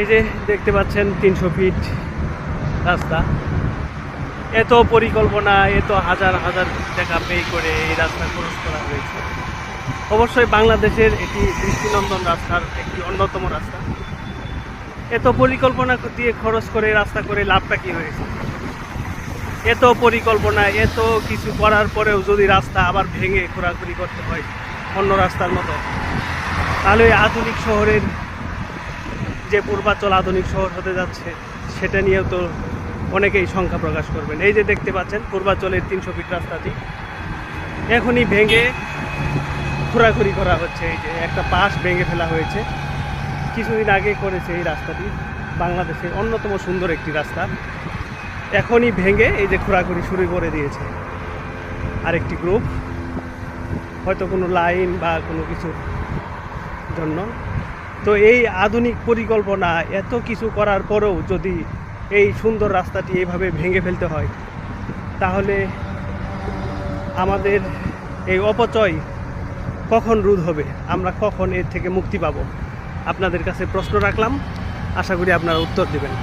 এই যে দেখতে পাচ্ছেন তিনশো ফিট রাস্তা। এত পরিকল্পনা, এত হাজার হাজার টাকা পে করে এই রাস্তা খরচ করা হয়েছে। অবশ্যই বাংলাদেশের এটি দৃষ্টিনন্দন রাস্তার একটি অন্যতম রাস্তা। এত পরিকল্পনা দিয়ে খরচ করে রাস্তা করে লাভটা কি হয়েছে? এত পরিকল্পনা, এত কিছু করার পরেও যদি রাস্তা আবার ভেঙে ঘোরাঘুরি করতে হয় অন্য রাস্তার মতো, তাহলে আধুনিক শহরের যে পূর্বাচল আধুনিক শহর হতে যাচ্ছে, সেটা নিয়েও তো অনেকেই সংখ্যা প্রকাশ করবেন। এই যে দেখতে পাচ্ছেন, পূর্বাচলের তিনশো ফিট রাস্তাটি। এখনই ভেঙে ঘোরাঘুরি করা হচ্ছে। এই যে একটা পাশ ভেঙে ফেলা হয়েছে। কিছুদিন আগে করেছে এই রাস্তাটি বাংলাদেশের অন্যতম সুন্দর একটি রাস্তা। এখনই ভেঙে এই যে ঘোরাঘুরি শুরু করে দিয়েছে আরেকটি গ্রুপ। হয়তো কোনো লাইন বা কোনো কিছুর জন্য তো এই আধুনিক পরিকল্পনা, এত কিছু করার পরেও যদি এই সুন্দর রাস্তাটি এইভাবে ভেঙে ফেলতে হয়, তাহলে আমাদের এই অপচয় কখন রোধ হবে? আমরা কখন এর থেকে মুক্তি পাব? আপনাদের কাছে প্রশ্ন রাখলাম। আশা করি আপনারা উত্তর দেবেন।